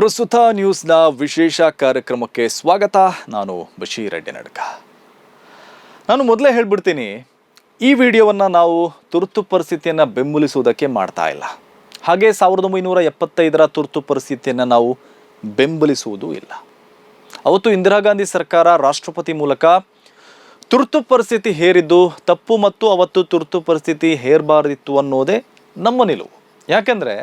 ಪ್ರಸ್ತುತ ನ್ಯೂಸ್ನ ವಿಶೇಷ ಕಾರ್ಯಕ್ರಮಕ್ಕೆ ಸ್ವಾಗತ. ನಾನು ಬಶೀರ್ ನಡ್ಕ. ನಾನು ಮೊದಲೇ ಹೇಳ್ಬಿಡ್ತೀನಿ, ಈ ವಿಡಿಯೋವನ್ನು ನಾವು ತುರ್ತು ಪರಿಸ್ಥಿತಿಯನ್ನು ಬೆಂಬಲಿಸುವುದಕ್ಕೆ ಮಾಡ್ತಾ ಇಲ್ಲ. ಹಾಗೆ ಸಾವಿರದ ಒಂಬೈನೂರ ಎಪ್ಪತ್ತೈದರ ತುರ್ತು ಪರಿಸ್ಥಿತಿಯನ್ನು ನಾವು ಬೆಂಬಲಿಸುವುದೂ ಇಲ್ಲ. ಅವತ್ತು ಇಂದಿರಾ ಗಾಂಧಿ ಸರ್ಕಾರ ರಾಷ್ಟ್ರಪತಿ ಮೂಲಕ ತುರ್ತು ಪರಿಸ್ಥಿತಿ ಹೇರಿದ್ದು ತಪ್ಪು ಮತ್ತು ಅವತ್ತು ತುರ್ತು ಪರಿಸ್ಥಿತಿ ಹೇರಬಾರ್ದಿತ್ತು ಅನ್ನೋದೇ ನಮ್ಮ ನಿಲುವು. ಯಾಕೆಂದರೆ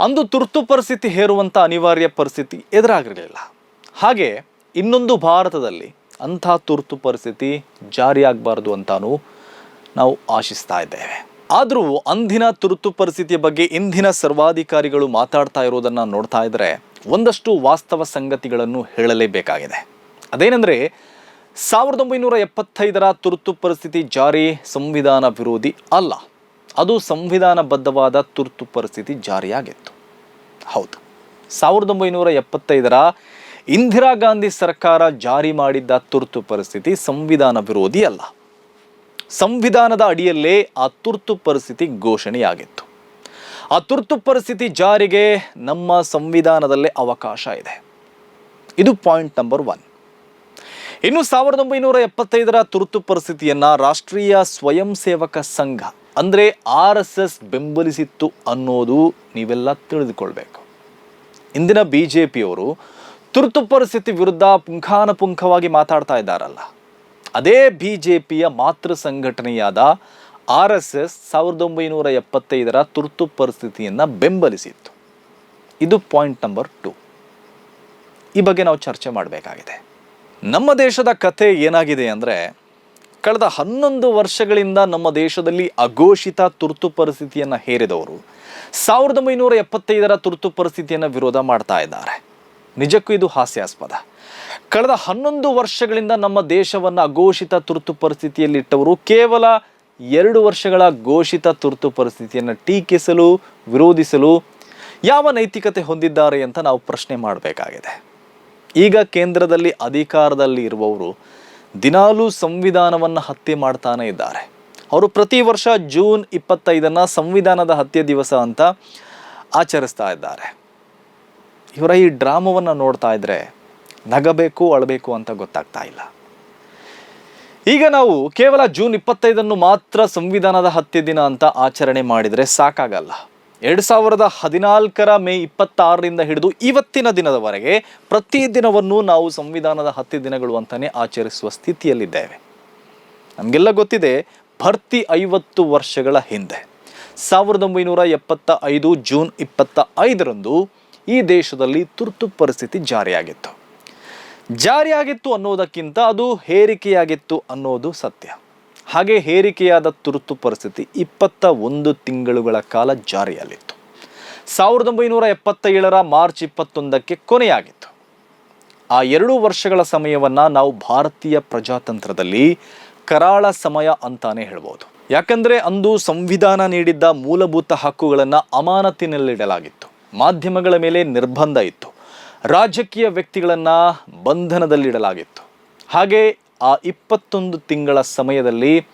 ಅಂದು ತುರ್ತು ಪರಿಸ್ಥಿತಿ ಹೇರುವಂಥ ಅನಿವಾರ್ಯ ಪರಿಸ್ಥಿತಿ ಎದುರಾಗಿರಲಿಲ್ಲ. ಹಾಗೆ ಇನ್ನೊಂದು ಭಾರತದಲ್ಲಿ ಅಂಥ ತುರ್ತು ಪರಿಸ್ಥಿತಿ ಜಾರಿಯಾಗಬಾರ್ದು ಅಂತಾನೂ ನಾವು ಆಶಿಸ್ತಾ ಇದ್ದೇವೆ. ಆದರೂ ಅಂದಿನ ತುರ್ತು ಪರಿಸ್ಥಿತಿಯ ಬಗ್ಗೆ ಇಂದಿನ ಸರ್ವಾಧಿಕಾರಿಗಳು ಮಾತಾಡ್ತಾ ಇರೋದನ್ನು ನೋಡ್ತಾ ಇದ್ದರೆ ಒಂದಷ್ಟು ವಾಸ್ತವ ಸಂಗತಿಗಳನ್ನು ಹೇಳಲೇಬೇಕಾಗಿದೆ. ಅದೇನೆಂದರೆ, ಸಾವಿರದ ಒಂಬೈನೂರ ಎಪ್ಪತ್ತೈದರ ತುರ್ತು ಪರಿಸ್ಥಿತಿ ಜಾರಿ ಸಂವಿಧಾನ ವಿರೋಧಿ ಅಲ್ಲ. ಅದು ಸಂವಿಧಾನಬದ್ಧವಾದ ತುರ್ತು ಪರಿಸ್ಥಿತಿ ಜಾರಿಯಾಗಿತ್ತು. ಹೌದು. ಸಾವಿರದ ಒಂಬೈನೂರ ಎಪ್ಪತ್ತೈದರ ಇಂದಿರಾ ಗಾಂಧಿ ಸರ್ಕಾರ ಜಾರಿ ಮಾಡಿದ್ದ ತುರ್ತು ಪರಿಸ್ಥಿತಿ ಸಂವಿಧಾನ ವಿರೋಧಿ ಅಲ್ಲ. ಸಂವಿಧಾನದ ಅಡಿಯಲ್ಲೇ ಆ ತುರ್ತು ಪರಿಸ್ಥಿತಿ ಘೋಷಣೆಯಾಗಿತ್ತು. ಆ ತುರ್ತು ಪರಿಸ್ಥಿತಿ ಜಾರಿಗೆ ನಮ್ಮ ಸಂವಿಧಾನದಲ್ಲೇ ಅವಕಾಶ ಇದೆ. ಇದು ಪಾಯಿಂಟ್ ನಂಬರ್ ಒನ್. ಇನ್ನು ಸಾವಿರದ ಒಂಬೈನೂರ ಎಪ್ಪತ್ತೈದರ ತುರ್ತು ಪರಿಸ್ಥಿತಿಯನ್ನ ರಾಷ್ಟ್ರೀಯ ಸ್ವಯಂ ಸೇವಕ ಸಂಘ ಅಂದರೆ ಆರ್ ಎಸ್ ಎಸ್ ಬೆಂಬಲಿಸಿತ್ತು ಅನ್ನೋದು ನೀವೆಲ್ಲ ತಿಳಿದುಕೊಳ್ಬೇಕು. ಇಂದಿನ ಬಿ ಜೆ ಪಿಯವರು ತುರ್ತು ಪರಿಸ್ಥಿತಿ ವಿರುದ್ಧ ಪುಂಖಾನುಪುಂಖವಾಗಿ ಮಾತಾಡ್ತಾ ಇದ್ದಾರಲ್ಲ. ಅದೇ ಬಿ ಜೆ ಪಿಯ ಮಾತೃ ಸಂಘಟನೆಯಾದ ಆರ್ ಎಸ್ ಎಸ್ ಸಾವಿರದ ಒಂಬೈನೂರ ಎಪ್ಪತ್ತೈದರ ತುರ್ತು ಪರಿಸ್ಥಿತಿಯನ್ನು ಬೆಂಬಲಿಸಿತ್ತು. ಇದು ಪಾಯಿಂಟ್ ನಂಬರ್ ಟು. ಈ ಬಗ್ಗೆ ನಾವು ಚರ್ಚೆ ಮಾಡಬೇಕಾಗಿದೆ. ನಮ್ಮ ದೇಶದ ಕಥೆ ಏನಾಗಿದೆ ಅಂದರೆ ಕಳೆದ ಹನ್ನೊಂದು ವರ್ಷಗಳಿಂದ ನಮ್ಮ ದೇಶದಲ್ಲಿ ಅಘೋಷಿತ ತುರ್ತು ಪರಿಸ್ಥಿತಿಯನ್ನು ಹೇರಿದವರು. ಸಾವಿರದ ಒಂಬೈನೂರ ಎಪ್ಪತ್ತೈದರ ತುರ್ತು ಪರಿಸ್ಥಿತಿಯನ್ನು ವಿರೋಧ ಮಾಡ್ತಾ ಇದ್ದಾರೆ. ನಿಜಕ್ಕೂ ಇದು ಹಾಸ್ಯಾಸ್ಪದ. ಕಳೆದ ಹನ್ನೊಂದು ವರ್ಷಗಳಿಂದ ನಮ್ಮ ದೇಶವನ್ನು ಅಘೋಷಿತ ತುರ್ತು ಪರಿಸ್ಥಿತಿಯಲ್ಲಿಟ್ಟವರು ಕೇವಲ ಎರಡು ವರ್ಷಗಳ ಘೋಷಿತ ತುರ್ತು ಪರಿಸ್ಥಿತಿಯನ್ನು ಟೀಕಿಸಲು, ವಿರೋಧಿಸಲು ಯಾವ ನೈತಿಕತೆ ಹೊಂದಿದ್ದಾರೆ ಅಂತ ನಾವು ಪ್ರಶ್ನೆ ಮಾಡಬೇಕಾಗಿದೆ. ಈಗ ಕೇಂದ್ರದಲ್ಲಿ ಅಧಿಕಾರದಲ್ಲಿ ಇರುವವರು ದಿನಾಲೂ ಸಂವಿಧಾನವನ್ನು ಹತ್ಯೆ ಮಾಡ್ತಾನೆ ಇದ್ದಾರೆ. ಅವರು ಪ್ರತಿ ವರ್ಷ ಜೂನ್ ಇಪ್ಪತ್ತೈದನ್ನು ಸಂವಿಧಾನದ ಹತ್ಯೆ ದಿವಸ ಅಂತ ಆಚರಿಸ್ತಾ ಇದ್ದಾರೆ. ಇವರ ಈ ಡ್ರಾಮವನ್ನು ನೋಡ್ತಾ ಇದ್ರೆ ನಗಬೇಕು, ಅಳಬೇಕು ಅಂತ ಗೊತ್ತಾಗ್ತಾ ಇಲ್ಲ. ಈಗ ನಾವು ಕೇವಲ ಜೂನ್ ಇಪ್ಪತ್ತೈದನ್ನು ಮಾತ್ರ ಸಂವಿಧಾನದ ಹತ್ಯೆ ದಿನ ಅಂತ ಆಚರಣೆ ಮಾಡಿದರೆ ಸಾಕಾಗಲ್ಲ. ಎರಡು ಸಾವಿರದ ಹದಿನಾಲ್ಕರ ಮೇ ಇಪ್ಪತ್ತಾರರಿಂದ ಹಿಡಿದು ಇವತ್ತಿನ ದಿನದವರೆಗೆ ಪ್ರತಿ ದಿನವನ್ನು ನಾವು ಸಂವಿಧಾನದ ಹತ್ತು ದಿನಗಳು ಅಂತಲೇ ಆಚರಿಸುವ ಸ್ಥಿತಿಯಲ್ಲಿದ್ದೇವೆ. ನಮಗೆಲ್ಲ ಗೊತ್ತಿದೆ, ಭರ್ತಿ ಐವತ್ತು ವರ್ಷಗಳ ಹಿಂದೆ, ಸಾವಿರದ ಒಂಬೈನೂರ ಎಪ್ಪತ್ತ ಐದು ಜೂನ್ ಇಪ್ಪತ್ತ ಐದರಂದು ಈ ದೇಶದಲ್ಲಿ ತುರ್ತು ಪರಿಸ್ಥಿತಿ ಜಾರಿಯಾಗಿತ್ತು. ಜಾರಿಯಾಗಿತ್ತು ಅನ್ನೋದಕ್ಕಿಂತ ಅದು ಹೇರಿಕೆಯಾಗಿತ್ತು ಅನ್ನೋದು ಸತ್ಯ. ಹಾಗೆ ಹೇರಿಕೆಯಾದ ತುರ್ತು ಪರಿಸ್ಥಿತಿ ಇಪ್ಪತ್ತ ಒಂದು ತಿಂಗಳುಗಳ ಕಾಲ ಜಾರಿಯಲ್ಲಿತ್ತು. ಸಾವಿರದ ಒಂಬೈನೂರ ಎಪ್ಪತ್ತ ಏಳರ ಮಾರ್ಚ್ ಇಪ್ಪತ್ತೊಂದಕ್ಕೆ ಕೊನೆಯಾಗಿತ್ತು. ಆ ಎರಡು ವರ್ಷಗಳ ಸಮಯವನ್ನು ನಾವು ಭಾರತೀಯ ಪ್ರಜಾತಂತ್ರದಲ್ಲಿ ಕರಾಳ ಸಮಯ ಅಂತಾನೆ ಹೇಳ್ಬೋದು. ಯಾಕಂದರೆ ಅಂದು ಸಂವಿಧಾನ ನೀಡಿದ್ದ ಮೂಲಭೂತ ಹಕ್ಕುಗಳನ್ನು ಅಮಾನತಿನಲ್ಲಿಡಲಾಗಿತ್ತು. ಮಾಧ್ಯಮಗಳ ಮೇಲೆ ನಿರ್ಬಂಧ ಇತ್ತು. ರಾಜಕೀಯ ವ್ಯಕ್ತಿಗಳನ್ನು ಬಂಧನದಲ್ಲಿಡಲಾಗಿತ್ತು. ಹಾಗೆ ಆ ಇಪ್ಪತ್ತೊಂದು ತಿಂಗಳ ಸಮಯದಲ್ಲಿ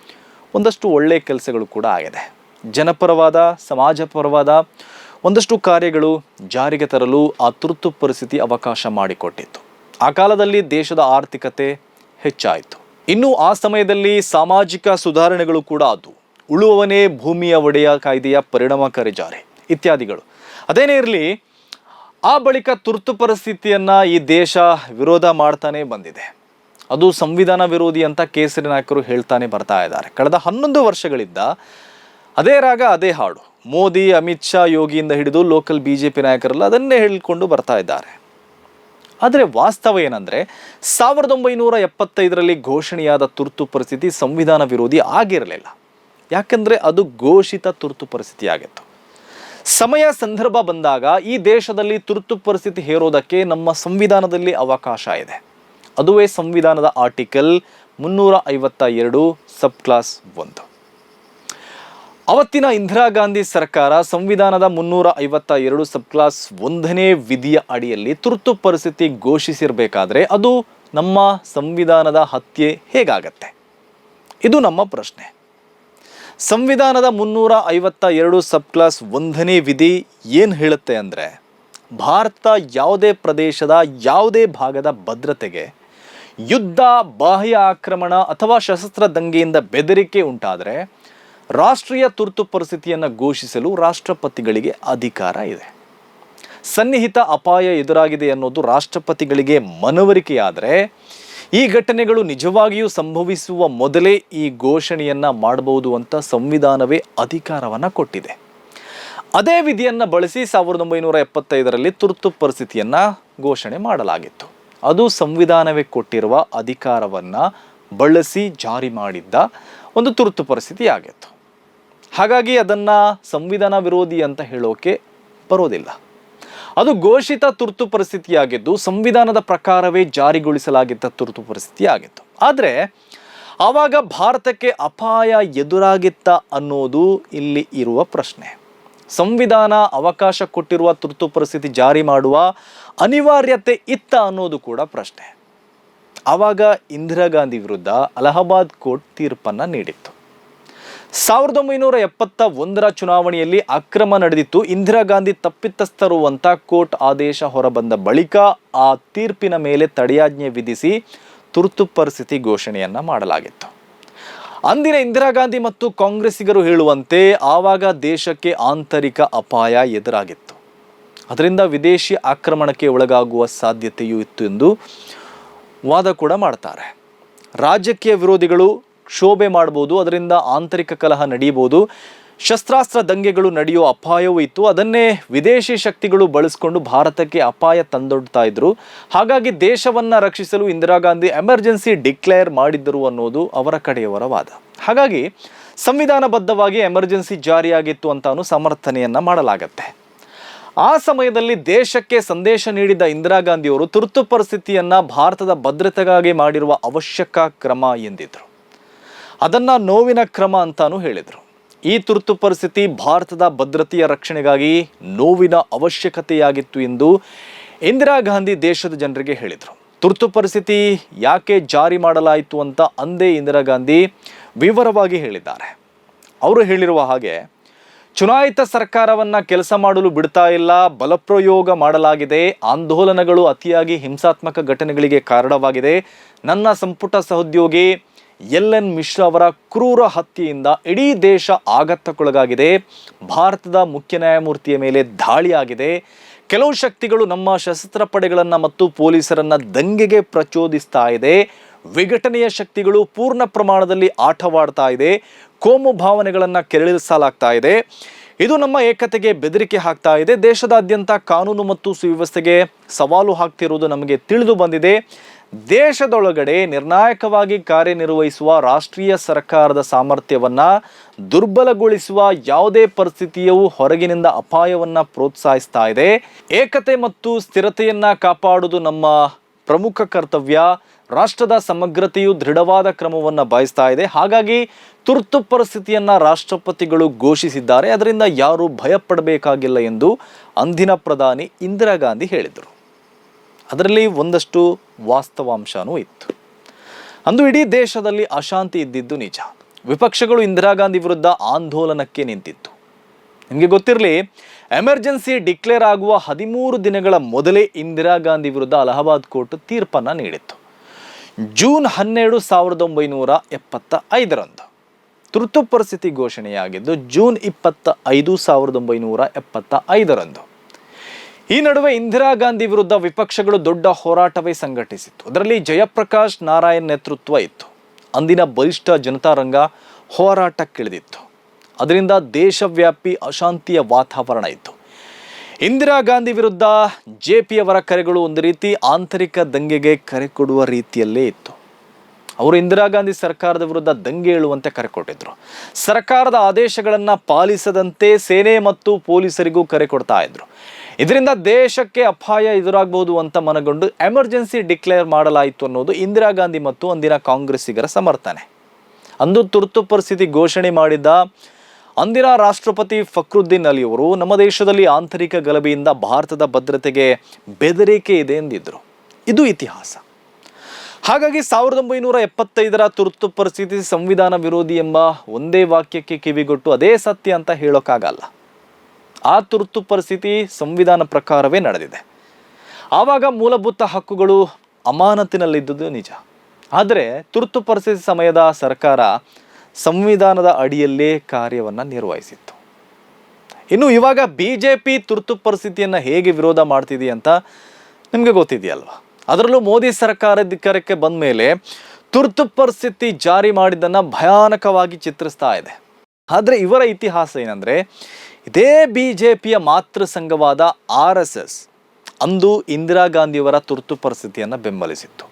ಒಂದಷ್ಟು ಒಳ್ಳೆಯ ಕೆಲಸಗಳು ಕೂಡ ಆಗಿದೆ. ಜನಪರವಾದ, ಸಮಾಜಪರವಾದ ಒಂದಷ್ಟು ಕಾರ್ಯಗಳು ಜಾರಿಗೆ ತರಲು ಆ ತುರ್ತು ಪರಿಸ್ಥಿತಿ ಅವಕಾಶ ಮಾಡಿಕೊಟ್ಟಿತ್ತು. ಆ ಕಾಲದಲ್ಲಿ ದೇಶದ ಆರ್ಥಿಕತೆ ಹೆಚ್ಚಾಯಿತು. ಇನ್ನು ಆ ಸಮಯದಲ್ಲಿ ಸಾಮಾಜಿಕ ಸುಧಾರಣೆಗಳು ಕೂಡ ಆದವು. ಉಳುವವನೇ ಭೂಮಿಯ ಒಡೆಯ ಕಾಯ್ದೆಯ ಪರಿಣಾಮಕಾರಿ ಜಾರಿ ಇತ್ಯಾದಿಗಳು. ಅದೇನೇ ಇರಲಿ, ಆ ಬಳಿಕ ತುರ್ತು ಪರಿಸ್ಥಿತಿಯನ್ನು ಈ ದೇಶ ವಿರೋಧ ಮಾಡ್ತಾನೆ ಬಂದಿದೆ. ಅದು ಸಂವಿಧಾನ ವಿರೋಧಿ ಅಂತ ಕೇಸರಿ ನಾಯಕರು ಹೇಳ್ತಾನೆ ಬರ್ತಾ ಇದ್ದಾರೆ. ಕಳೆದ ಹನ್ನೊಂದು ವರ್ಷಗಳಿಂದ ಅದೇ ರಾಗ, ಅದೇ ಹಾಡು. ಮೋದಿ, ಅಮಿತ್ ಶಾ ಯೋಗಿಯಿಂದ ಹಿಡಿದು ಲೋಕಲ್ ಬಿ ಜೆ ಪಿ ನಾಯಕರೆಲ್ಲ ಅದನ್ನೇ ಹೇಳಿಕೊಂಡು ಬರ್ತಾ ಇದ್ದಾರೆ. ಆದರೆ ವಾಸ್ತವ ಏನಂದರೆ ಸಾವಿರದ ಒಂಬೈನೂರ ಎಪ್ಪತ್ತೈದರಲ್ಲಿ ಘೋಷಣೆಯಾದ ತುರ್ತು ಪರಿಸ್ಥಿತಿ ಸಂವಿಧಾನ ವಿರೋಧಿ ಆಗಿರಲಿಲ್ಲ. ಯಾಕಂದರೆ ಅದು ಘೋಷಿತ ತುರ್ತು ಪರಿಸ್ಥಿತಿ ಆಗಿತ್ತು ಸಮಯ ಸಂದರ್ಭ ಬಂದಾಗ ಈ ದೇಶದಲ್ಲಿ ತುರ್ತು ಪರಿಸ್ಥಿತಿ ಹೇರೋದಕ್ಕೆ ನಮ್ಮ ಸಂವಿಧಾನದಲ್ಲಿ ಅವಕಾಶ ಇದೆ. ಅದುವೇ ಸಂವಿಧಾನದ ಆರ್ಟಿಕಲ್ ಮುನ್ನೂರ ಐವತ್ತ ಎರಡು ಸಬ್ ಕ್ಲಾಸ್ ಒಂದು. ಅವತ್ತಿನ ಇಂದಿರಾ ಗಾಂಧಿ ಸರ್ಕಾರ ಸಂವಿಧಾನದ ಮುನ್ನೂರ ಐವತ್ತ ಎರಡು ಸಬ್ ಕ್ಲಾಸ್ ಒಂದನೇ ವಿಧಿಯ ಅಡಿಯಲ್ಲಿ ತುರ್ತು ಪರಿಸ್ಥಿತಿ ಘೋಷಿಸಿರಬೇಕಾದ್ರೆ ಅದು ನಮ್ಮ ಸಂವಿಧಾನದ ಹತ್ಯೆ ಹೇಗಾಗತ್ತೆ? ಇದು ನಮ್ಮ ಪ್ರಶ್ನೆ. ಸಂವಿಧಾನದ ಮುನ್ನೂರ ಐವತ್ತ ಎರಡು ಸಬ್ ಕ್ಲಾಸ್ ಒಂದನೇ ವಿಧಿ ಏನು ಹೇಳುತ್ತೆ ಅಂದರೆ ಭಾರತ ಯಾವುದೇ ಪ್ರದೇಶದ ಯಾವುದೇ ಭಾಗದ ಭದ್ರತೆಗೆ ಯುದ್ಧ, ಬಾಹ್ಯ ಆಕ್ರಮಣ ಅಥವಾ ಸಶಸ್ತ್ರ ದಂಗೆಯಿಂದ ಬೆದರಿಕೆ ಉಂಟಾದರೆ ರಾಷ್ಟ್ರೀಯ ತುರ್ತು ಪರಿಸ್ಥಿತಿಯನ್ನು ಘೋಷಿಸಲು ರಾಷ್ಟ್ರಪತಿಗಳಿಗೆ ಅಧಿಕಾರ ಇದೆ. ಸನ್ನಿಹಿತ ಅಪಾಯ ಎದುರಾಗಿದೆ ಅನ್ನೋದು ರಾಷ್ಟ್ರಪತಿಗಳಿಗೆ ಮನವರಿಕೆಯಾದರೆ ಈ ಘಟನೆಗಳು ನಿಜವಾಗಿಯೂ ಸಂಭವಿಸುವ ಮೊದಲೇ ಈ ಘೋಷಣೆಯನ್ನು ಮಾಡಬಹುದು ಅಂತ ಸಂವಿಧಾನವೇ ಅಧಿಕಾರವನ್ನು ಕೊಟ್ಟಿದೆ. ಅದೇ ವಿಧಿಯನ್ನು ಬಳಸಿ ಸಾವಿರದ ಒಂಬೈನೂರ ಎಪ್ಪತ್ತೈದರಲ್ಲಿ ತುರ್ತು ಪರಿಸ್ಥಿತಿಯನ್ನು ಘೋಷಣೆ ಮಾಡಲಾಗಿತ್ತು. ಅದು ಸಂವಿಧಾನವೇ ಕೊಟ್ಟಿರುವ ಅಧಿಕಾರವನ್ನ ಬಳಸಿ ಜಾರಿ ಮಾಡಿದ್ದ ಒಂದು ತುರ್ತು ಪರಿಸ್ಥಿತಿ ಆಗಿತ್ತು. ಹಾಗಾಗಿ ಅದನ್ನ ಸಂವಿಧಾನ ವಿರೋಧಿ ಅಂತ ಹೇಳೋಕೆ ಬರೋದಿಲ್ಲ. ಅದು ಘೋಷಿತ ತುರ್ತು ಪರಿಸ್ಥಿತಿಯಾಗಿದ್ದು ಸಂವಿಧಾನದ ಪ್ರಕಾರವೇ ಜಾರಿಗೊಳಿಸಲಾಗಿದ್ದ ತುರ್ತು ಪರಿಸ್ಥಿತಿಯಾಗಿತ್ತು ಆದರೆ ಆವಾಗ ಭಾರತಕ್ಕೆ ಅಪಾಯ ಎದುರಾಗಿತ್ತ ಅನ್ನೋದು ಇಲ್ಲಿ ಇರುವ ಪ್ರಶ್ನೆ. ಸಂವಿಧಾನ ಅವಕಾಶ ಕೊಟ್ಟಿರುವ ತುರ್ತು ಪರಿಸ್ಥಿತಿ ಜಾರಿ ಮಾಡುವ ಅನಿವಾರ್ಯತೆ ಇತ್ತ ಅನ್ನೋದು ಕೂಡ ಪ್ರಶ್ನೆ. ಆವಾಗ ಇಂದಿರಾ ಗಾಂಧಿ ವಿರುದ್ಧ ಅಲಹಾಬಾದ್ ಕೋರ್ಟ್ ತೀರ್ಪನ್ನು ನೀಡಿತ್ತು. ಸಾವಿರದ ಒಂಬೈನೂರ ಎಪ್ಪತ್ತ ಒಂದರ ಚುನಾವಣೆಯಲ್ಲಿ ಅಕ್ರಮ ನಡೆದಿತ್ತು ಇಂದಿರಾ ಗಾಂಧಿ ತಪ್ಪಿತಸ್ಥರು ಅಂತ ಕೋರ್ಟ್ ಆದೇಶ ಹೊರಬಂದ ಬಳಿಕ ಆ ತೀರ್ಪಿನ ಮೇಲೆ ತಡೆಯಾಜ್ಞೆ ವಿಧಿಸಿ ತುರ್ತು ಪರಿಸ್ಥಿತಿ ಘೋಷಣೆಯನ್ನ ಮಾಡಲಾಗಿತ್ತು. ಅಂದಿನ ಇಂದಿರಾ ಗಾಂಧಿ ಮತ್ತು ಕಾಂಗ್ರೆಸ್ಸಿಗರು ಹೇಳುವಂತೆ ಆವಾಗ ದೇಶಕ್ಕೆ ಆಂತರಿಕ ಅಪಾಯ ಎದುರಾಗಿತ್ತು. ಅದರಿಂದ ವಿದೇಶಿ ಆಕ್ರಮಣಕ್ಕೆ ಒಳಗಾಗುವ ಸಾಧ್ಯತೆಯೂ ಇತ್ತು ಎಂದು ವಾದ ಕೂಡ ಮಾಡ್ತಾರೆ. ರಾಜಕೀಯ ವಿರೋಧಿಗಳು ಕ್ಷೋಭೆ ಮಾಡ್ಬೋದು, ಅದರಿಂದ ಆಂತರಿಕ ಕಲಹ ನಡೆಯಬಹುದು ಶಸ್ತ್ರಾಸ್ತ್ರ ದಂಗೆಗಳು ನಡೆಯೋ ಅಪಾಯವೂ ಇತ್ತು. ಅದನ್ನೇ ವಿದೇಶಿ ಶಕ್ತಿಗಳು ಬಳಸಿಕೊಂಡು ಭಾರತಕ್ಕೆ ಅಪಾಯ ತಂದೊಡ್ತಾ ಇದ್ರು. ಹಾಗಾಗಿ ದೇಶವನ್ನ ರಕ್ಷಿಸಲು ಇಂದಿರಾ ಗಾಂಧಿ ಎಮರ್ಜೆನ್ಸಿ ಡಿಕ್ಲೇರ್ ಮಾಡಿದ್ದರು ಅನ್ನೋದು ಅವರ ಕಡೆಯವರ ವಾದ. ಹಾಗಾಗಿ ಸಂವಿಧಾನಬದ್ಧವಾಗಿ ಎಮರ್ಜೆನ್ಸಿ ಜಾರಿಯಾಗಿತ್ತು ಅಂತಾನು ಸಮರ್ಥನೆಯನ್ನ ಮಾಡಲಾಗತ್ತೆ. ಆ ಸಮಯದಲ್ಲಿ ದೇಶಕ್ಕೆ ಸಂದೇಶ ನೀಡಿದ ಇಂದಿರಾ ಗಾಂಧಿಯವರು ತುರ್ತು ಪರಿಸ್ಥಿತಿಯನ್ನ ಭಾರತದ ಭದ್ರತೆಗಾಗಿ ಮಾಡಿರುವ ಅವಶ್ಯಕ ಕ್ರಮ ಎಂದಿದ್ರು. ಅದನ್ನ ನೋವಿನ ಕ್ರಮ ಅಂತಾನು ಹೇಳಿದರು. ಈ ತುರ್ತು ಪರಿಸ್ಥಿತಿ ಭಾರತದ ಭದ್ರತೆಯ ರಕ್ಷಣೆಗಾಗಿ ನೋವಿನ ಅವಶ್ಯಕತೆಯಾಗಿತ್ತು ಎಂದು ಇಂದಿರಾ ಗಾಂಧಿ ದೇಶದ ಜನರಿಗೆ ಹೇಳಿದರು. ತುರ್ತು ಪರಿಸ್ಥಿತಿ ಯಾಕೆ ಜಾರಿ ಮಾಡಲಾಯಿತು ಅಂತ ಅಂದೇ ಇಂದಿರಾ ಗಾಂಧಿ ವಿವರವಾಗಿ ಹೇಳಿದ್ದಾರೆ. ಅವರು ಹೇಳಿರುವ ಹಾಗೆ ಚುನಾಯಿತ ಸರ್ಕಾರವನ್ನ ಕೆಲಸ ಮಾಡಲು ಬಿಡ್ತಾ ಇಲ್ಲ, ಬಲಪ್ರಯೋಗ ಮಾಡಲಾಗಿದೆ, ಆಂದೋಲನಗಳು ಅತಿಯಾಗಿ ಹಿಂಸಾತ್ಮಕ ಘಟನೆಗಳಿಗೆ ಕಾರಣವಾಗಿದೆ. ನನ್ನ ಸಂಪುಟ ಸಹೋದ್ಯೋಗಿ ಎಲ್ ಎನ್ ಮಿಶ್ರಾ ಅವರ ಕ್ರೂರ ಹತ್ಯೆಯಿಂದ ಇಡೀ ದೇಶ ಆಘಾತಕ್ಕೊಳಗಾಗಿದೆ. ಭಾರತದ ಮುಖ್ಯ ನ್ಯಾಯಮೂರ್ತಿಯ ಮೇಲೆ ದಾಳಿಯಾಗಿದೆ. ಕೆಲವು ಶಕ್ತಿಗಳು ನಮ್ಮ ಸಶಸ್ತ್ರ ಪಡೆಗಳನ್ನು ಮತ್ತು ಪೊಲೀಸರನ್ನು ದಂಗೆಗೆ ಪ್ರಚೋದಿಸ್ತಾ ಇದೆ. ವಿಘಟನೆಯ ಶಕ್ತಿಗಳು ಪೂರ್ಣ ಪ್ರಮಾಣದಲ್ಲಿ ಆಟವಾಡ್ತಾ ಇದೆ, ಕೋಮು ಭಾವನೆಗಳನ್ನು ಕೆರಳಿಸಲಾಗ್ತಾ ಇದೆ. ಇದು ನಮ್ಮ ಏಕತೆಗೆ ಬೆದರಿಕೆ ಹಾಕ್ತಾ ಇದೆ. ದೇಶದಾದ್ಯಂತ ಕಾನೂನು ಮತ್ತು ಸುವ್ಯವಸ್ಥೆಗೆ ಸವಾಲು ಹಾಕ್ತಿರುವುದು ನಮಗೆ ತಿಳಿದು ಬಂದಿದೆ. ದೇಶದೊಳಗಡೆ ನಿರ್ಣಾಯಕವಾಗಿ ಕಾರ್ಯನಿರ್ವಹಿಸುವ ರಾಷ್ಟ್ರೀಯ ಸರ್ಕಾರದ ಸಾಮರ್ಥ್ಯವನ್ನ ದುರ್ಬಲಗೊಳಿಸುವ ಯಾವುದೇ ಪರಿಸ್ಥಿತಿಯು ಹೊರಗಿನಿಂದ ಅಪಾಯವನ್ನ ಪ್ರೋತ್ಸಾಹಿಸ್ತಾ ಇದೆ. ಏಕತೆ ಮತ್ತು ಸ್ಥಿರತೆಯನ್ನು ಕಾಪಾಡುವುದು ನಮ್ಮ ಪ್ರಮುಖ ಕರ್ತವ್ಯ ರಾಷ್ಟ್ರದ ಸಮಗ್ರತೆಯು ದೃಢವಾದ ಕ್ರಮವನ್ನು ಬಯಸ್ತಾ ಇದೆ. ಹಾಗಾಗಿ ತುರ್ತು ಪರಿಸ್ಥಿತಿಯನ್ನು ರಾಷ್ಟ್ರಪತಿಗಳು ಘೋಷಿಸಿದ್ದಾರೆ. ಅದರಿಂದ ಯಾರು ಭಯಪಡಬೇಕಾಗಿಲ್ಲ ಎಂದು ಅಂದಿನ ಪ್ರಧಾನಿ ಇಂದಿರಾ ಗಾಂಧಿ ಹೇಳಿದರು. ಅದರಲ್ಲಿ ಒಂದಷ್ಟು ವಾಸ್ತವಾಂಶನೂ ಇತ್ತು. ಅಂದು ಇಡೀ ದೇಶದಲ್ಲಿ ಅಶಾಂತಿ ಇದ್ದಿದ್ದು ನಿಜ. ವಿಪಕ್ಷಗಳು ಇಂದಿರಾ ಗಾಂಧಿ ವಿರುದ್ಧ ಆಂದೋಲನಕ್ಕೆ ನಿಂತಿತ್ತು. ನಿಮಗೆ ಗೊತ್ತಿರಲಿ ಎಮರ್ಜೆನ್ಸಿ ಡಿಕ್ಲೇರ್ ಆಗುವ ಹದಿಮೂರು ದಿನಗಳ ಮೊದಲೇ ಇಂದಿರಾ ಗಾಂಧಿ ವಿರುದ್ಧ ಅಲಹಾಬಾದ್ ಕೋರ್ಟ್ ತೀರ್ಪನ್ನು ನೀಡಿತ್ತು. ಜೂನ್ ಹನ್ನೆರಡು ಸಾವಿರದ ಒಂಬೈನೂರ ಎಪ್ಪತ್ತ ಐದರಂದು. ತುರ್ತು ಪರಿಸ್ಥಿತಿ ಘೋಷಣೆಯಾಗಿದ್ದು ಜೂನ್ ಇಪ್ಪತ್ತ ಐದು ಸಾವಿರದ ಒಂಬೈನೂರ ಎಪ್ಪತ್ತ ಐದರಂದು. ಈ ನಡುವೆ ಇಂದಿರಾ ಗಾಂಧಿ ವಿರುದ್ಧ ವಿಪಕ್ಷಗಳು ದೊಡ್ಡ ಹೋರಾಟವೇ ಸಂಘಟಿಸಿತ್ತು. ಅದರಲ್ಲಿ ಜಯಪ್ರಕಾಶ್ ನಾರಾಯಣ್ ನೇತೃತ್ವ ಇತ್ತು. ಅಂದಿನ ಬಲಿಷ್ಠ ಜನತಾರಂಗ ಹೋರಾಟಕ್ಕಿಳಿದಿತ್ತು. ಅದರಿಂದ ದೇಶವ್ಯಾಪಿ ಅಶಾಂತಿಯ ವಾತಾವರಣ ಇತ್ತು. ಇಂದಿರಾ ಗಾಂಧಿ ವಿರುದ್ಧ ಜೆ ಪಿಯವರ ಕರೆಗಳು ಒಂದು ರೀತಿ ಆಂತರಿಕ ದಂಗೆಗೆ ಕರೆ ಕೊಡುವ ರೀತಿಯಲ್ಲೇ ಇತ್ತು. ಅವರು ಇಂದಿರಾ ಗಾಂಧಿ ಸರ್ಕಾರದ ವಿರುದ್ಧ ದಂಗೆ ಏಳುವಂತೆ ಕರೆ ಕೊಟ್ಟಿದ್ರು. ಸರ್ಕಾರದ ಆದೇಶಗಳನ್ನು ಪಾಲಿಸದಂತೆ ಸೇನೆ ಮತ್ತು ಪೊಲೀಸರಿಗೂ ಕರೆ ಕೊಡ್ತಾ ಇದ್ರು. ಇದರಿಂದ ದೇಶಕ್ಕೆ ಅಪಾಯ ಎದುರಾಗಬಹುದು ಅಂತ ಮನಗೊಂಡು ಎಮರ್ಜೆನ್ಸಿ ಡಿಕ್ಲೇರ್ ಮಾಡಲಾಯಿತು ಅನ್ನೋದು ಇಂದಿರಾ ಗಾಂಧಿ ಮತ್ತು ಅಂದಿನ ಕಾಂಗ್ರೆಸ್ಸಿಗರ ಸಮರ್ಥನೆ. ಅಂದು ತುರ್ತು ಪರಿಸ್ಥಿತಿ ಘೋಷಣೆ ಮಾಡಿದ್ದ ಅಂದಿನ ರಾಷ್ಟ್ರಪತಿ ಫಕ್ರುದ್ದೀನ್ ಅಲಿ ಅವರು ನಮ್ಮ ದೇಶದಲ್ಲಿ ಆಂತರಿಕ ಗಲಭೆಯಿಂದ ಭಾರತದ ಭದ್ರತೆಗೆ ಬೆದರಿಕೆ ಇದೆ ಎಂದಿದ್ದರು. ಇದು ಇತಿಹಾಸ. ಹಾಗಾಗಿ ಸಾವಿರದ ಒಂಬೈನೂರ ಎಪ್ಪತ್ತೈದರ ತುರ್ತು ಪರಿಸ್ಥಿತಿ ಸಂವಿಧಾನ ವಿರೋಧಿ ಎಂಬ ಒಂದೇ ವಾಕ್ಯಕ್ಕೆ ಕಿವಿಗೊಟ್ಟು ಅದೇ ಸತ್ಯ ಅಂತ ಹೇಳೋಕ್ಕಾಗಲ್ಲ. ಆ ತುರ್ತು ಪರಿಸ್ಥಿತಿ ಸಂವಿಧಾನ ಪ್ರಕಾರವೇ ನಡೆದಿದೆ. ಆವಾಗ ಮೂಲಭೂತ ಹಕ್ಕುಗಳು ಅಮಾನತಿನಲ್ಲಿದ್ದುದು ನಿಜ. ಆದರೆ ತುರ್ತು ಪರಿಸ್ಥಿತಿ ಸಮಯದ ಸರ್ಕಾರ ಸಂವಿಧಾನದ ಅಡಿಯಲ್ಲೇ ಕಾರ್ಯವನ್ನು ನಿರ್ವಹಿಸಿತ್ತು. ಇನ್ನು ಇವಾಗ ಬಿ ಜೆ ಪಿ ತುರ್ತು ಪರಿಸ್ಥಿತಿಯನ್ನು ಹೇಗೆ ವಿರೋಧ ಮಾಡ್ತಿದೆ ಅಂತ ನಿಮಗೆ ಗೊತ್ತಿದೆಯಲ್ವಾ? ಅದರಲ್ಲೂ ಮೋದಿ ಸರ್ಕಾರ ಅಧಿಕಾರಕ್ಕೆ ಬಂದ ಮೇಲೆ ತುರ್ತು ಪರಿಸ್ಥಿತಿ ಜಾರಿ ಮಾಡಿದ್ದನ್ನು ಭಯಾನಕವಾಗಿ ಚಿತ್ರಿಸ್ತಾ ಇದೆ. ಆದರೆ ಇವರ ಇತಿಹಾಸ ಏನಂದರೆ, ಇದೇ ಬಿ ಜೆ ಪಿಯ ಮಾತೃ ಸಂಘವಾದ ಆರ್ ಎಸ್ ಎಸ್ ಅಂದು ಇಂದಿರಾ ಗಾಂಧಿಯವರ ತುರ್ತು ಪರಿಸ್ಥಿತಿಯನ್ನು ಬೆಂಬಲಿಸಿತ್ತು.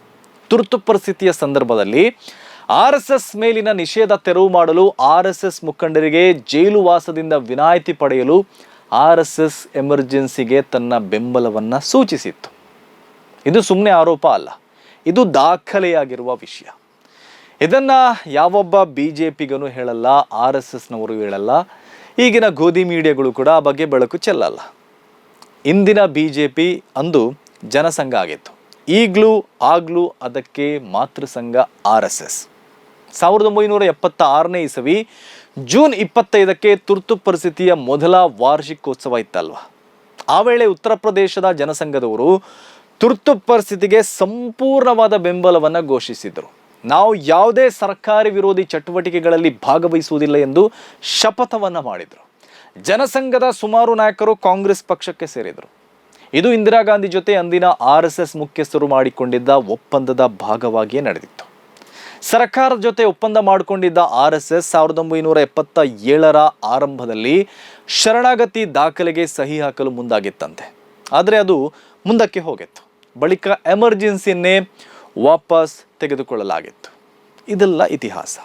ತುರ್ತು ಪರಿಸ್ಥಿತಿಯ ಸಂದರ್ಭದಲ್ಲಿ ಆರ್ ಎಸ್ ಎಸ್ ಮೇಲಿನ ನಿಷೇಧ ತೆರವು ಮಾಡಲು ಆರ್ ಎಸ್ ಎಸ್ ಮುಖಂಡರಿಗೆ ಜೈಲು ವಾಸದಿಂದ ವಿನಾಯಿತಿ ಪಡೆಯಲು ಆರ್ ಎಸ್ ಎಸ್ ಎಮರ್ಜೆನ್ಸಿಗೆ ತನ್ನ ಬೆಂಬಲವನ್ನು ಸೂಚಿಸಿತ್ತು. ಇದು ಸುಮ್ಮನೆ ಆರೋಪ ಅಲ್ಲ, ಇದು ದಾಖಲೆಯಾಗಿರುವ ವಿಷಯ. ಇದನ್ನು ಯಾವೊಬ್ಬ ಬಿ ಜೆ ಪಿಗನು ಹೇಳಲ್ಲ, ಆರ್ ಎಸ್ ಎಸ್ನವರು ಹೇಳಲ್ಲ, ಈಗಿನ ಗೋಧಿ ಮೀಡಿಯಾಗಳು ಕೂಡ ಆ ಬಗ್ಗೆ ಬೆಳಕು ಚೆಲ್ಲಲ್ಲ. ಇಂದಿನ ಬಿ ಜೆ ಪಿ ಅಂದು ಜನಸಂಘ ಆಗಿತ್ತು. ಈಗಲೂ ಆಗಲೂ ಅದಕ್ಕೆ ಮಾತೃಸಂಘ ಆರ್ ಎಸ್ ಎಸ್. ಸಾವಿರದ ಒಂಬೈನೂರ ಎಪ್ಪತ್ತ ಆರನೇ ಇಸವಿ, ಜೂನ್ ಇಪ್ಪತ್ತೈದಕ್ಕೆ ತುರ್ತು ಪರಿಸ್ಥಿತಿಯ ಮೊದಲ ವಾರ್ಷಿಕೋತ್ಸವ ಇತ್ತಲ್ವ? ಆ ವೇಳೆ ಉತ್ತರ ಪ್ರದೇಶದ ಜನಸಂಘದವರು ತುರ್ತು ಪರಿಸ್ಥಿತಿಗೆ ಸಂಪೂರ್ಣವಾದ ಬೆಂಬಲವನ್ನು ಘೋಷಿಸಿದರು. ನಾವು ಯಾವುದೇ ಸರ್ಕಾರಿ ವಿರೋಧಿ ಚಟುವಟಿಕೆಗಳಲ್ಲಿ ಭಾಗವಹಿಸುವುದಿಲ್ಲ ಎಂದು ಶಪಥವನ್ನು ಮಾಡಿದರು. ಜನಸಂಘದ ಸುಮಾರು ನಾಯಕರು ಕಾಂಗ್ರೆಸ್ ಪಕ್ಷಕ್ಕೆ ಸೇರಿದರು. ಇದು ಇಂದಿರಾ ಗಾಂಧಿ ಜೊತೆ ಅಂದಿನ ಆರ್ ಎಸ್ ಎಸ್ ಮುಖ್ಯಸ್ಥರು ಮಾಡಿಕೊಂಡಿದ್ದ ಒಪ್ಪಂದದ ಭಾಗವಾಗಿಯೇ ನಡೆದಿತ್ತು. ಸರ್ಕಾರದ ಜೊತೆ ಒಪ್ಪಂದ ಮಾಡಿಕೊಂಡಿದ್ದ ಆರ್ ಎಸ್ ಎಸ್ ಸಾವಿರದ ಒಂಬೈನೂರ ಎಪ್ಪತ್ತ ಏಳರ ಆರಂಭದಲ್ಲಿ ಶರಣಾಗತಿ ದಾಖಲೆಗೆ ಸಹಿ ಹಾಕಲು ಮುಂದಾಗಿತ್ತಂತೆ. ಆದರೆ ಅದು ಮುಂದಕ್ಕೆ ಹೋಗಿತ್ತು. ಬಳಿಕ ಎಮರ್ಜೆನ್ಸಿಯನ್ನೇ ವಾಪಸ್ ತೆಗೆದುಕೊಳ್ಳಲಾಗಿತ್ತು. ಇದೆಲ್ಲ ಇತಿಹಾಸ.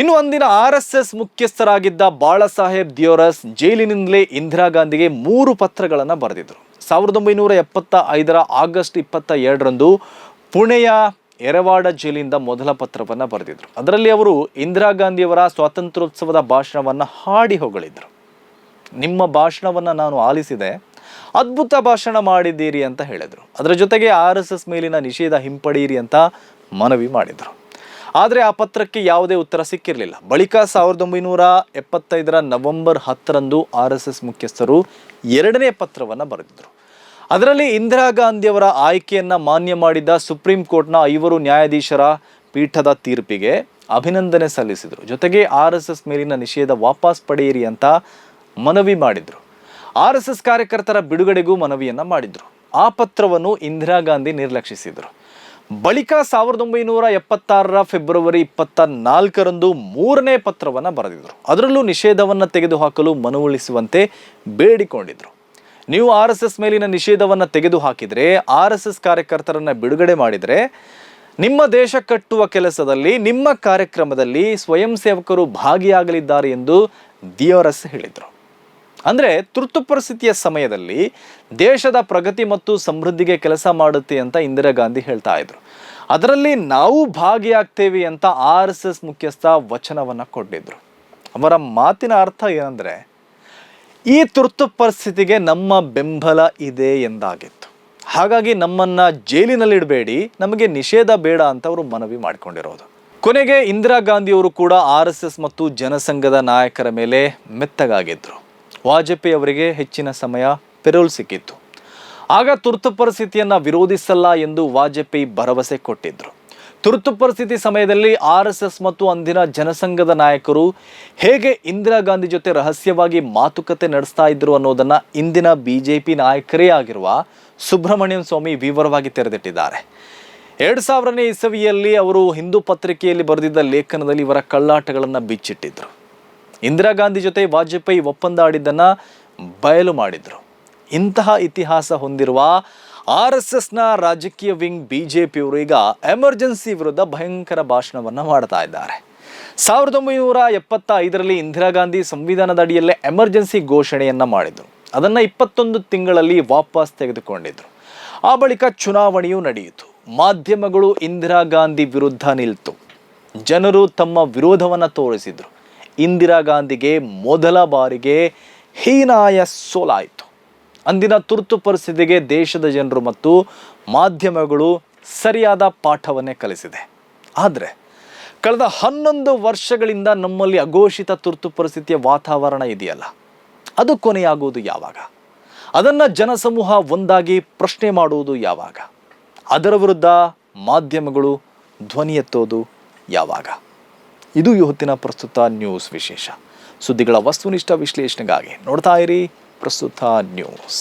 ಇನ್ನು ಅಂದಿನ ಆರ್ ಎಸ್ ಎಸ್ ಮುಖ್ಯಸ್ಥರಾಗಿದ್ದ ಬಾಳಸಾಹೇಬ್ ದಿಯೋರಸ್ ಜೈಲಿನಿಂದಲೇ ಇಂದಿರಾ ಗಾಂಧಿಗೆ ಮೂರು ಪತ್ರಗಳನ್ನು ಬರೆದಿದ್ದರು ಸಾವಿರದ ಒಂಬೈನೂರ ಎಪ್ಪತ್ತ ಐದರ ಆಗಸ್ಟ್ ಇಪ್ಪತ್ತ ಎರಡರಂದು ಪುಣೆಯ ಎರವಾಡ ಜೈಲಿಂದ ಮೊದಲ ಪತ್ರವನ್ನು ಬರೆದಿದ್ರು. ಅದರಲ್ಲಿ ಅವರು ಇಂದಿರಾ ಗಾಂಧಿಯವರ ಸ್ವಾತಂತ್ರ್ಯೋತ್ಸವದ ಭಾಷಣವನ್ನು ಹಾಡಿ ಹೊಗಳಿದ್ರು. ನಿಮ್ಮ ಭಾಷಣವನ್ನು ನಾನು ಆಲಿಸಿದೆ, ಅದ್ಭುತ ಭಾಷಣ ಮಾಡಿದ್ದೀರಿ ಅಂತ ಹೇಳಿದರು. ಅದರ ಜೊತೆಗೆ ಆರ್ ಎಸ್ ಎಸ್ ಮೇಲಿನ ನಿಷೇಧ ಹಿಂಪಡೆಯಿರಿ ಅಂತ ಮನವಿ ಮಾಡಿದರು. ಆದರೆ ಆ ಪತ್ರಕ್ಕೆ ಯಾವುದೇ ಉತ್ತರ ಸಿಕ್ಕಿರಲಿಲ್ಲ. ಬಳಿಕ ಸಾವಿರದ ಒಂಬೈನೂರ ಎಪ್ಪತ್ತೈದರ ನವೆಂಬರ್ ಹತ್ತರಂದು ಆರ್ ಎಸ್ ಎಸ್ ಮುಖ್ಯಸ್ಥರು ಎರಡನೇ ಪತ್ರವನ್ನು ಬರೆದಿದ್ರು. ಅದರಲ್ಲಿ ಇಂದಿರಾ ಗಾಂಧಿಯವರ ಆಯ್ಕೆಯನ್ನು ಮಾನ್ಯ ಮಾಡಿದ್ದ ಸುಪ್ರೀಂ ಕೋರ್ಟ್ನ ಐವರು ನ್ಯಾಯಾಧೀಶರ ಪೀಠದ ತೀರ್ಪಿಗೆ ಅಭಿನಂದನೆ ಸಲ್ಲಿಸಿದರು. ಜೊತೆಗೆ ಆರ್ ಎಸ್ ಎಸ್ ಮೇಲಿನ ನಿಷೇಧ ವಾಪಸ್ ಪಡೆಯಿರಿ ಅಂತ ಮನವಿ ಮಾಡಿದರು. ಆರ್ ಎಸ್ ಎಸ್ ಕಾರ್ಯಕರ್ತರ ಬಿಡುಗಡೆಗೂ ಮನವಿಯನ್ನು ಮಾಡಿದರು. ಆ ಪತ್ರವನ್ನು ಇಂದಿರಾ ಗಾಂಧಿ ನಿರ್ಲಕ್ಷಿಸಿದರು. ಬಳಿಕ ಸಾವಿರದ ಒಂಬೈನೂರ ಎಪ್ಪತ್ತಾರರ ಫೆಬ್ರವರಿ ಇಪ್ಪತ್ತ ನಾಲ್ಕರಂದು ಮೂರನೇ ಪತ್ರವನ್ನು ಬರೆದಿದ್ರು. ಅದರಲ್ಲೂ ನಿಷೇಧವನ್ನು ತೆಗೆದುಹಾಕಲು ಮನವೊಲಿಸುವಂತೆ ಬೇಡಿಕೊಂಡಿದ್ರು. ನೀವು ಆರ್ ಎಸ್ ಎಸ್ ಮೇಲಿನ ನಿಷೇಧವನ್ನು ತೆಗೆದುಹಾಕಿದರೆ ಆರ್ ಎಸ್ ಎಸ್ ಕಾರ್ಯಕರ್ತರನ್ನು ಬಿಡುಗಡೆ ಮಾಡಿದರೆ ನಿಮ್ಮ ದೇಶ ಕಟ್ಟುವ ಕೆಲಸದಲ್ಲಿ, ನಿಮ್ಮ ಕಾರ್ಯಕ್ರಮದಲ್ಲಿ ಸ್ವಯಂ ಸೇವಕರು ಭಾಗಿಯಾಗಲಿದ್ದಾರೆ ಎಂದು ದಿಯೋರಸ್ ಹೇಳಿದರು. ಅಂದರೆ ತುರ್ತು ಪರಿಸ್ಥಿತಿಯ ಸಮಯದಲ್ಲಿ ದೇಶದ ಪ್ರಗತಿ ಮತ್ತು ಸಮೃದ್ಧಿಗೆ ಕೆಲಸ ಮಾಡುತ್ತೆ ಅಂತ ಇಂದಿರಾ ಗಾಂಧಿ ಹೇಳ್ತಾ ಇದ್ರು. ಅದರಲ್ಲಿ ನಾವು ಭಾಗಿಯಾಗ್ತೇವೆ ಅಂತ ಆರ್ ಎಸ್ ಎಸ್ ಮುಖ್ಯಸ್ಥ ವಚನವನ್ನು ಕೊಟ್ಟಿದ್ರು. ಅವರ ಮಾತಿನ ಅರ್ಥ ಏನಂದರೆ ಈ ತುರ್ತು ಪರಿಸ್ಥಿತಿಗೆ ನಮ್ಮ ಬೆಂಬಲ ಇದೆ ಎಂದಾಗಿತ್ತು. ಹಾಗಾಗಿ ನಮ್ಮನ್ನ ಜೈಲಿನಲ್ಲಿಡಬೇಡಿ, ನಮಗೆ ನಿಷೇಧ ಬೇಡ ಅಂತ ಅವರು ಮನವಿ ಮಾಡಿಕೊಂಡಿರೋದು. ಕೊನೆಗೆ ಇಂದಿರಾ ಗಾಂಧಿಯವರು ಕೂಡ ಆರ್ ಎಸ್ ಎಸ್ ಮತ್ತು ಜನಸಂಘದ ನಾಯಕರ ಮೇಲೆ ಮೆತ್ತಗಾಗಿದ್ದರು ವಾಜಪೇಯಿ ಅವರಿಗೆ ಹೆಚ್ಚಿನ ಸಮಯ ಪೆರೋಲ್ ಸಿಕ್ಕಿತ್ತು. ಆಗ ತುರ್ತು ಪರಿಸ್ಥಿತಿಯನ್ನು ವಿರೋಧಿಸಲ್ಲ ಎಂದು ವಾಜಪೇಯಿ ಭರವಸೆ ಕೊಟ್ಟಿದ್ರು. ತುರ್ತು ಪರಿಸ್ಥಿತಿ ಸಮಯದಲ್ಲಿ ಆರ್ ಎಸ್ ಎಸ್ ಮತ್ತು ಅಂದಿನ ಜನಸಂಘದ ನಾಯಕರು ಹೇಗೆ ಇಂದಿರಾ ಗಾಂಧಿ ಜೊತೆ ರಹಸ್ಯವಾಗಿ ಮಾತುಕತೆ ನಡೆಸ್ತಾ ಇದ್ರು ಅನ್ನೋದನ್ನ ಇಂದಿನ ಬಿಜೆಪಿ ನಾಯಕರೇ ಆಗಿರುವ ಸುಬ್ರಹ್ಮಣ್ಯಂ ಸ್ವಾಮಿ ವಿವರವಾಗಿ ತೆರೆದಿಟ್ಟಿದ್ದಾರೆ. ಎರಡು ಸಾವಿರನೇ ಇಸವಿಯಲ್ಲಿ ಅವರು ಹಿಂದೂ ಪತ್ರಿಕೆಯಲ್ಲಿ ಬರೆದಿದ್ದ ಲೇಖನದಲ್ಲಿ ಇವರ ಕಳ್ಳಾಟಗಳನ್ನು ಬಿಚ್ಚಿಟ್ಟಿದ್ರು. ಇಂದಿರಾ ಗಾಂಧಿ ಜೊತೆ ವಾಜಪೇಯಿ ಒಪ್ಪಂದ ಆಡಿದ್ದನ್ನ ಬಯಲು ಮಾಡಿದ್ರು. ಇಂತಹ ಇತಿಹಾಸ ಹೊಂದಿರುವ ಆರ್ ಎಸ್ ಎಸ್ನ ರಾಜಕೀಯ ವಿಂಗ್ ಬಿ ಜೆ ಈಗ ಎಮರ್ಜೆನ್ಸಿ ವಿರುದ್ಧ ಭಯಂಕರ ಭಾಷಣವನ್ನು ಮಾಡ್ತಾ ಇದ್ದಾರೆ. ಸಾವಿರದ ಒಂಬೈನೂರ ಎಪ್ಪತ್ತ ಐದರಲ್ಲಿ ಇಂದಿರಾ ಗಾಂಧಿ ಸಂವಿಧಾನದ ಅಡಿಯಲ್ಲೇ ಎಮರ್ಜೆನ್ಸಿ ಘೋಷಣೆಯನ್ನ ಮಾಡಿದರು. ಅದನ್ನು ಇಪ್ಪತ್ತೊಂದು ತಿಂಗಳಲ್ಲಿ ವಾಪಸ್ ತೆಗೆದುಕೊಂಡಿದ್ರು. ಆ ಬಳಿಕ ಚುನಾವಣೆಯೂ ನಡೆಯಿತು. ಮಾಧ್ಯಮಗಳು ಇಂದಿರಾ ಗಾಂಧಿ ವಿರುದ್ಧ ನಿಲ್ತು. ಜನರು ತಮ್ಮ ವಿರೋಧವನ್ನು ತೋರಿಸಿದ್ರು. ಇಂದಿರಾ ಗಾಂಧಿಗೆ ಮೊದಲ ಬಾರಿಗೆ ಹೀನಾಯ ಸೋಲಾಯಿತು. ಅಂದಿನ ತುರ್ತು ಪರಿಸ್ಥಿತಿಗೆ ದೇಶದ ಜನರು ಮತ್ತು ಮಾಧ್ಯಮಗಳು ಸರಿಯಾದ ಪಾಠವನ್ನೇ ಕಲಿಸಿದೆ. ಆದರೆ ಕಳೆದ ಹನ್ನೊಂದು ವರ್ಷಗಳಿಂದ ನಮ್ಮಲ್ಲಿ ಅಘೋಷಿತ ತುರ್ತು ಪರಿಸ್ಥಿತಿಯ ವಾತಾವರಣ ಇದೆಯಲ್ಲ? ಅದು ಕೊನೆಯಾಗುವುದು ಯಾವಾಗ? ಅದನ್ನು ಜನಸಮೂಹ ಒಂದಾಗಿ ಪ್ರಶ್ನೆ ಮಾಡುವುದು ಯಾವಾಗ? ಅದರ ವಿರುದ್ಧ ಮಾಧ್ಯಮಗಳು ಧ್ವನಿ ಎತ್ತೋದು ಯಾವಾಗ? ಇದು ಇವತ್ತಿನ ಪ್ರಸ್ತುತ ನ್ಯೂಸ್ ವಿಶೇಷ. ಸುದ್ದಿಗಳ ವಸ್ತುನಿಷ್ಠ ವಿಶ್ಲೇಷಣೆಗಾಗಿ ನೋಡ್ತಾ ಇರಿ ಪ್ರಸ್ತುತ ನ್ಯೂಸ್